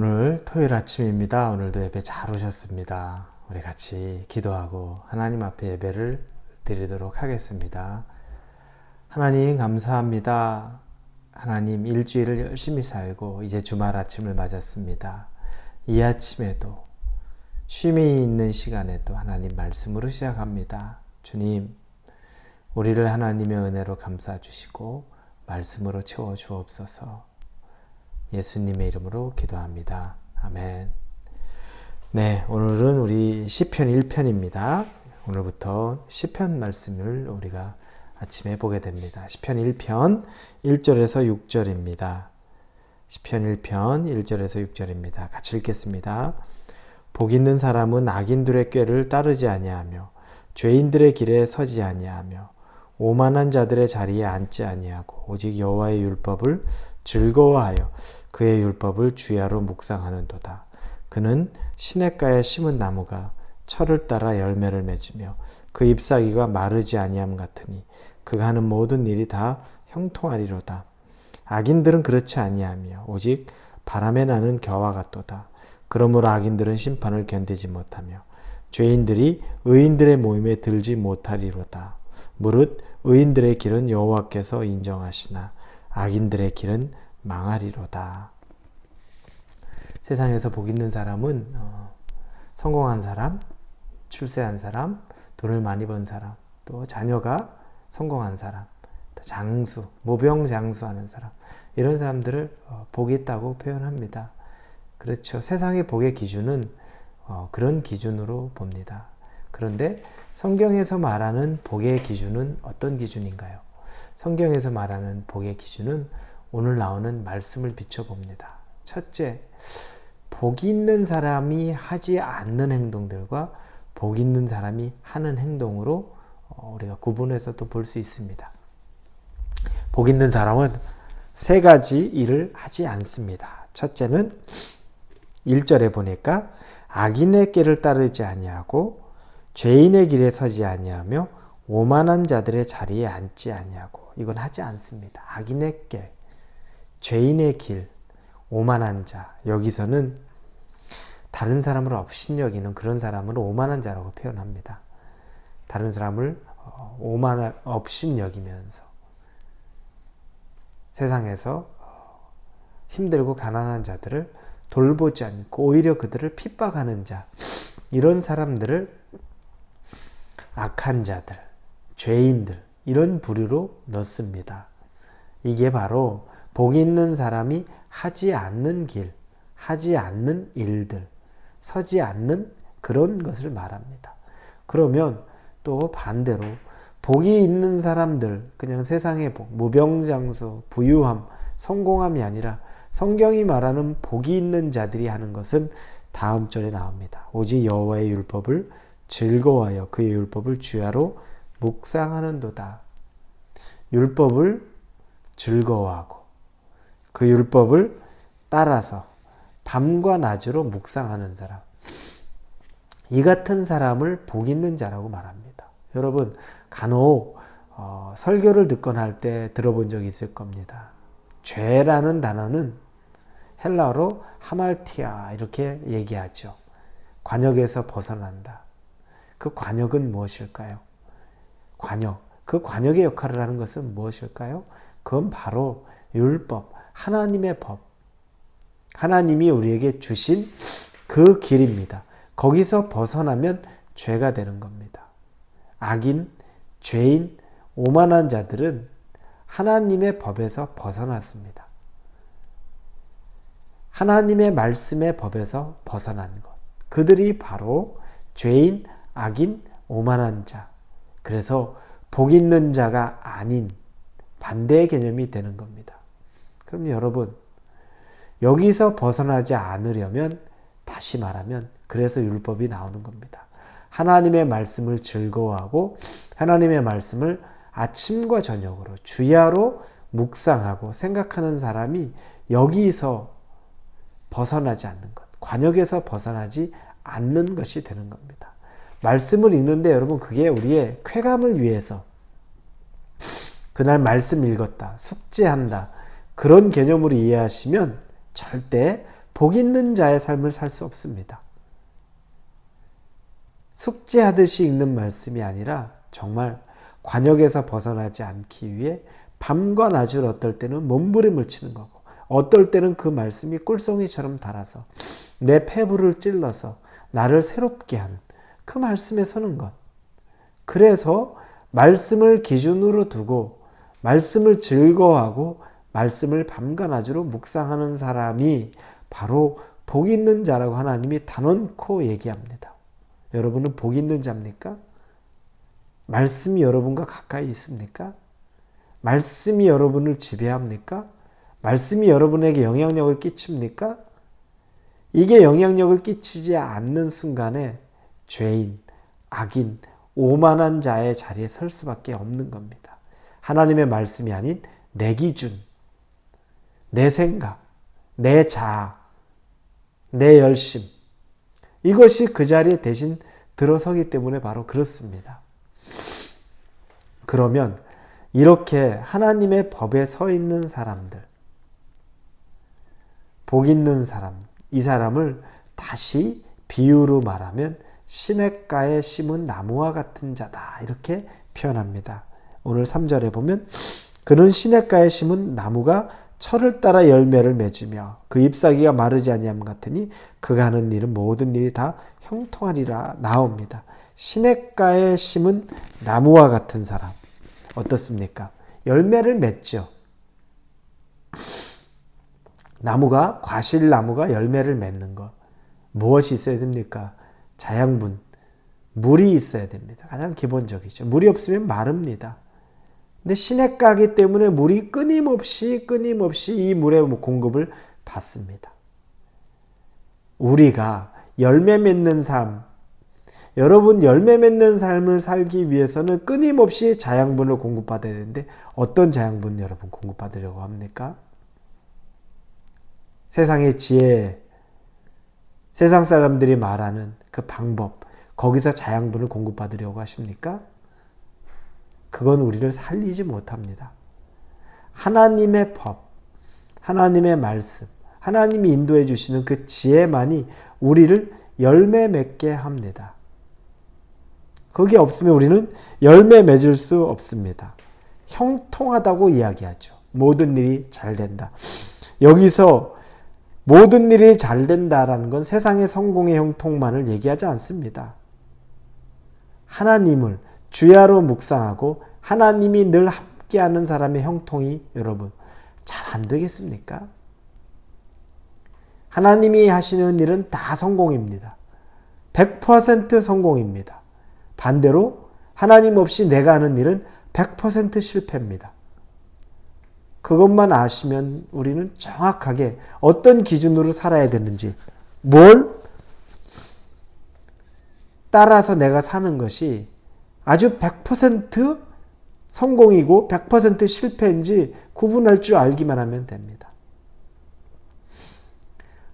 오늘 토요일 아침입니다. 오늘도 예배 잘 오셨습니다. 우리 같이 기도하고 하나님 앞에 예배를 드리도록 하겠습니다. 하나님 감사합니다. 하나님 일주일을 열심히 살고 이제 주말 아침을 맞았습니다. 이 아침에도 쉼이 있는 시간에도 하나님 말씀으로 시작합니다. 주님, 우리를 하나님의 은혜로 감싸 주시고 말씀으로 채워 주옵소서. 예수님의 이름으로 기도합니다. 아멘. 네, 오늘은 우리 시편 1편입니다. 오늘부터 시편 말씀을 우리가 아침에 보게 됩니다. 시편 1편 1절에서 6절입니다. 시편 1편 1절에서 6절입니다. 같이 읽겠습니다. 복 있는 사람은 악인들의 꾀를 따르지 아니하며 죄인들의 길에 서지 아니하며 오만한 자들의 자리에 앉지 아니하고 오직 여호와의 율법을 즐거워하여 그의 율법을 주야로 묵상하는도다. 그는 시냇가에 심은 나무가 철을 따라 열매를 맺으며 그 잎사귀가 마르지 아니함 같으니 그가 하는 모든 일이 다 형통하리로다. 악인들은 그렇지 아니하며 오직 바람에 나는 겨와 같도다. 그러므로 악인들은 심판을 견디지 못하며 죄인들이 의인들의 모임에 들지 못하리로다. 무릇 의인들의 길은 여호와께서 인정하시나 악인들의 길은 망하리로다. 세상에서 복 있는 사람은 어, 성공한 사람, 출세한 사람, 돈을 많이 번 사람, 또 자녀가 성공한 사람, 또 장수, 모병장수하는 사람 이런 사람들을 어, 복이 있다고 표현합니다. 그렇죠. 세상의 복의 기준은 어, 그런 기준으로 봅니다. 그런데 성경에서 말하는 복의 기준은 어떤 기준인가요? 성경에서 말하는 복의 기준은 오늘 나오는 말씀을 비춰봅니다. 첫째, 복 있는 사람이 하지 않는 행동들과 복 있는 사람이 하는 행동으로 어, 우리가 구분해서 또 볼 수 있습니다. 복 있는 사람은 세 가지 일을 하지 않습니다. 첫째는 1절에 보니까 악인의 길을 따르지 아니하고 죄인의 길에 서지 아니하며 오만한 자들의 자리에 앉지 아니하고 이건 하지 않습니다. 악인의 길, 죄인의 길, 오만한 자. 여기서는 다른 사람을 업신여기는 그런 사람을 오만한 자라고 표현합니다. 다른 사람을 어, 오만 업신여기면서 세상에서 어, 힘들고 가난한 자들을 돌보지 않고 오히려 그들을 핍박하는 자 이런 사람들을 악한 자들, 죄인들 이런 부류로 넣습니다. 이게 바로 복 있는 사람이 하지 않는 길, 하지 않는 일들, 서지 않는 그런 것을 말합니다. 그러면 또 반대로 복이 있는 사람들, 그냥 세상의 복, 무병장수, 부유함, 성공함이 아니라 성경이 말하는 복이 있는 자들이 하는 것은 다음 절에 나옵니다. 오직 여호와의 율법을 즐거워하여 그의 율법을 주야로 묵상하는도다. 율법을 즐거워하고 그 율법을 따라서 밤과 낮으로 묵상하는 사람. 이 같은 사람을 복 있는 자라고 말합니다. 여러분, 간혹 어, 설교를 듣거나 할 때 들어본 적이 있을 겁니다. 죄라는 단어는 헬라어로 하말티아 이렇게 얘기하죠. 관역에서 벗어난다. 그 관역은 무엇일까요? 관역. 그 관역의 역할을 하는 것은 무엇일까요? 그건 바로 율법, 하나님의 법. 하나님이 우리에게 주신 그 길입니다. 거기서 벗어나면 죄가 되는 겁니다. 악인, 죄인, 오만한 자들은 하나님의 법에서 벗어났습니다. 하나님의 말씀의 법에서 벗어난 것. 그들이 바로 죄인, 악인, 오만한 자. 그래서 복 있는 자가 아닌 반대의 개념이 되는 겁니다. 그럼 여러분, 여기서 벗어나지 않으려면 다시 말하면 그래서 율법이 나오는 겁니다. 하나님의 말씀을 즐거워하고 하나님의 말씀을 아침과 저녁으로 주야로 묵상하고 생각하는 사람이 여기서 벗어나지 않는 것, 관역에서 벗어나지 않는 것이 되는 겁니다. 말씀을 읽는데 여러분 그게 우리의 쾌감을 위해서 그날 말씀 읽었다, 숙제한다 그런 개념으로 이해하시면 절대 복 있는 자의 삶을 살 수 없습니다. 숙제하듯이 읽는 말씀이 아니라 정말 관역에서 벗어나지 않기 위해 밤과 낮을 어떨 때는 몸부림을 치는 거고 어떨 때는 그 말씀이 꿀송이처럼 달아서 내 폐부를 찔러서 나를 새롭게 하는 그 말씀에 서는 것. 그래서 말씀을 기준으로 두고 말씀을 즐거워하고 말씀을 밤과 낮으로 묵상하는 사람이 바로 복 있는 자라고 하나님이 단언코 얘기합니다. 여러분은 복 있는 자입니까? 말씀이 여러분과 가까이 있습니까? 말씀이 여러분을 지배합니까? 말씀이 여러분에게 영향력을 끼칩니까? 이게 영향력을 끼치지 않는 순간에 죄인, 악인, 오만한 자의 자리에 설 수밖에 없는 겁니다. 하나님의 말씀이 아닌 내 기준, 내 생각, 내 자아, 내 열심. 이것이 그 자리에 대신 들어서기 때문에 바로 그렇습니다. 그러면 이렇게 하나님의 법에 서 있는 사람들, 복 있는 사람, 이 사람을 다시 비유로 말하면 시냇가에 심은 나무와 같은 자다. 이렇게 표현합니다. 오늘 3절에 보면 그는 시냇가에 심은 나무가 철을 따라 열매를 맺으며 그 잎사귀가 마르지 아니함 같으니 그가 하는 일은 모든 일이 다 형통하리라 나옵니다. 시냇가에 심은 나무와 같은 사람 어떻습니까? 열매를 맺죠. 나무가 과실나무가 열매를 맺는 것 무엇이 있어야 됩니까? 자양분 물이 있어야 됩니다. 가장 기본적이죠. 물이 없으면 마릅니다. 근데 시냇가기 때문에 물이 끊임없이 끊임없이 이 물의 공급을 받습니다. 우리가 열매 맺는 삶, 여러분 열매 맺는 삶을 살기 위해서는 끊임없이 자양분을 공급받아야 되는데 어떤 자양분 여러분 공급받으려고 합니까? 세상의 지혜, 세상 사람들이 말하는 그 방법, 거기서 자양분을 공급받으려고 하십니까? 그건 우리를 살리지 못합니다. 하나님의 법, 하나님의 말씀, 하나님이 인도해 주시는 그 지혜만이 우리를 열매 맺게 합니다. 거기 없으면 우리는 열매 맺을 수 없습니다. 형통하다고 이야기하죠. 모든 일이 잘 된다. 여기서 모든 일이 잘 된다라는 건 세상의 성공의 형통만을 얘기하지 않습니다. 하나님을 주야로 묵상하고 하나님이 늘 함께하는 사람의 형통이 여러분 잘 안 되겠습니까? 하나님이 하시는 일은 다 성공입니다. 100% 성공입니다. 반대로 하나님 없이 내가 하는 일은 100% 실패입니다. 그것만 아시면 우리는 정확하게 어떤 기준으로 살아야 되는지, 뭘 따라서 내가 사는 것이 아주 100% 성공이고 100% 실패인지 구분할 줄 알기만 하면 됩니다.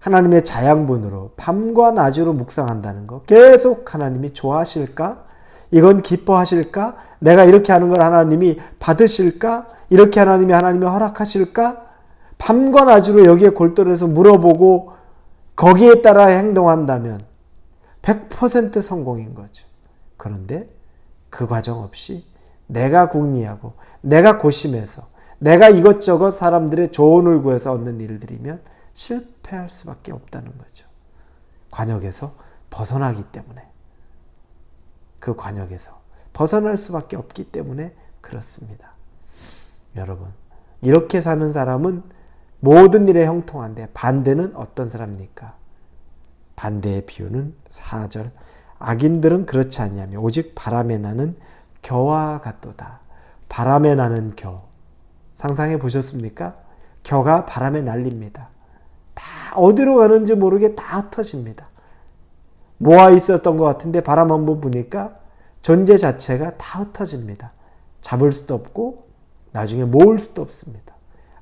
하나님의 자양분으로 밤과 낮으로 묵상한다는 거 계속 하나님이 좋아하실까? 이건 기뻐하실까? 내가 이렇게 하는 걸 하나님이 받으실까? 이렇게 하나님이 하나님이 허락하실까? 밤과 낮으로 여기에 골똘해서 물어보고 거기에 따라 행동한다면 100% 성공인 거죠. 그런데 그 과정 없이 내가 궁리하고 내가 고심해서 내가 이것저것 사람들의 조언을 구해서 얻는 일들이면 실패할 수밖에 없다는 거죠. 관역에서 벗어나기 때문에 그 관역에서 벗어날 수밖에 없기 때문에 그렇습니다. 여러분 이렇게 사는 사람은 모든 일에 형통한데 반대는 어떤 사람입니까? 반대의 비유는 4절 악인들은 그렇지 않냐며 오직 바람에 나는 겨와 같도다. 바람에 나는 겨. 상상해 보셨습니까? 겨가 바람에 날립니다. 다 어디로 가는지 모르게 다 흩어집니다. 모아 있었던 것 같은데 바람 한번 부니까 존재 자체가 다 흩어집니다. 잡을 수도 없고 나중에 모을 수도 없습니다.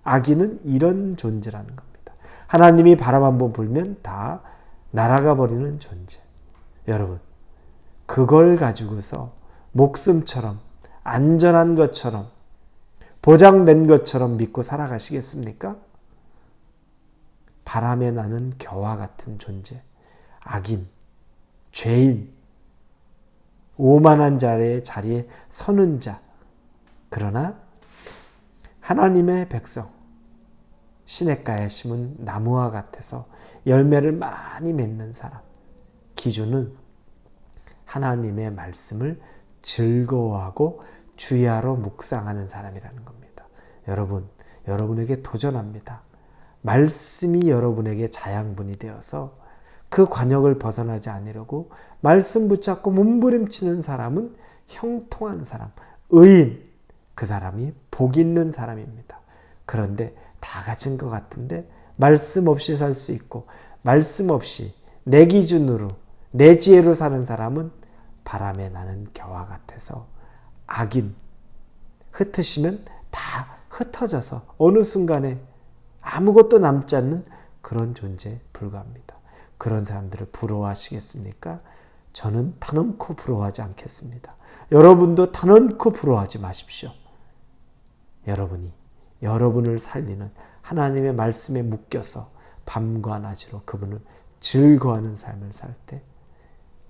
악인은 이런 존재라는 겁니다. 하나님이 바람 한번 불면 다 날아가 버리는 존재. 여러분, 그걸 가지고서 목숨처럼 안전한 것처럼 보장된 것처럼 믿고 살아가시겠습니까? 바람에 나는 겨와 같은 존재, 악인, 죄인, 오만한 자의 자리에 서는 자. 그러나 하나님의 백성, 시냇가에 심은 나무와 같아서 열매를 많이 맺는 사람. 기준은 하나님의 말씀을 즐거워하고 주야로 묵상하는 사람이라는 겁니다. 여러분, 여러분에게 도전합니다. 말씀이 여러분에게 자양분이 되어서 그 관역을 벗어나지 않으려고 말씀 붙잡고 몸부림치는 사람은 형통한 사람, 의인, 그 사람이 복 있는 사람입니다. 그런데 다 가진 것 같은데 말씀 없이 살 수 있고 말씀 없이 내 기준으로 내 지혜로 사는 사람은 바람에 나는 겨와 같아서 악인 흩으시면 다 흩어져서 어느 순간에 아무것도 남지 않는 그런 존재에 불과합니다. 그런 사람들을 부러워하시겠습니까? 저는 단언코 부러워하지 않겠습니다. 여러분도 단언코 부러워하지 마십시오. 여러분이 여러분을 살리는 하나님의 말씀에 묶여서 밤과 낮으로 그분을 즐거워하는 삶을 살 때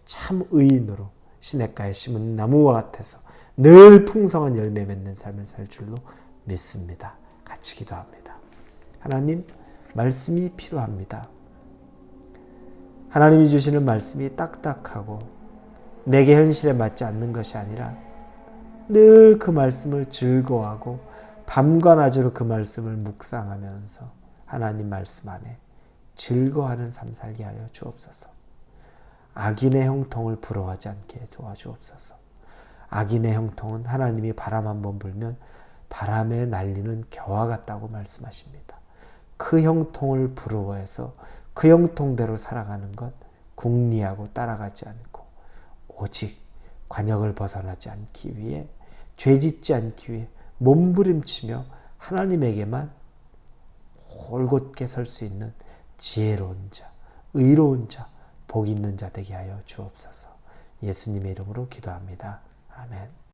참 의인으로 시냇가에 심은 나무와 같아서 늘 풍성한 열매 맺는 삶을 살 줄로 믿습니다. 같이 기도합니다. 하나님, 말씀이 필요합니다. 하나님이 주시는 말씀이 딱딱하고 내게 현실에 맞지 않는 것이 아니라 늘 그 말씀을 즐거워하고 밤과 낮으로 그 말씀을 묵상하면서 하나님 말씀 안에 즐거워하는 삶 살게 하여 주옵소서. 악인의 형통을 부러워하지 않게 도와주옵소서. 악인의 형통은 하나님이 바람 한 번 불면 바람에 날리는 겨와 같다고 말씀하십니다. 그 형통을 부러워해서 그 형통대로 살아가는 것 궁리하고 따라가지 않고 오직 관역을 벗어나지 않기 위해 죄짓지 않기 위해 몸부림치며 하나님에게만 홀곧게 설 수 있는 지혜로운 자, 의로운 자, 복 있는 자 되게 하여 주옵소서. 예수님의 이름으로 기도합니다. 아멘.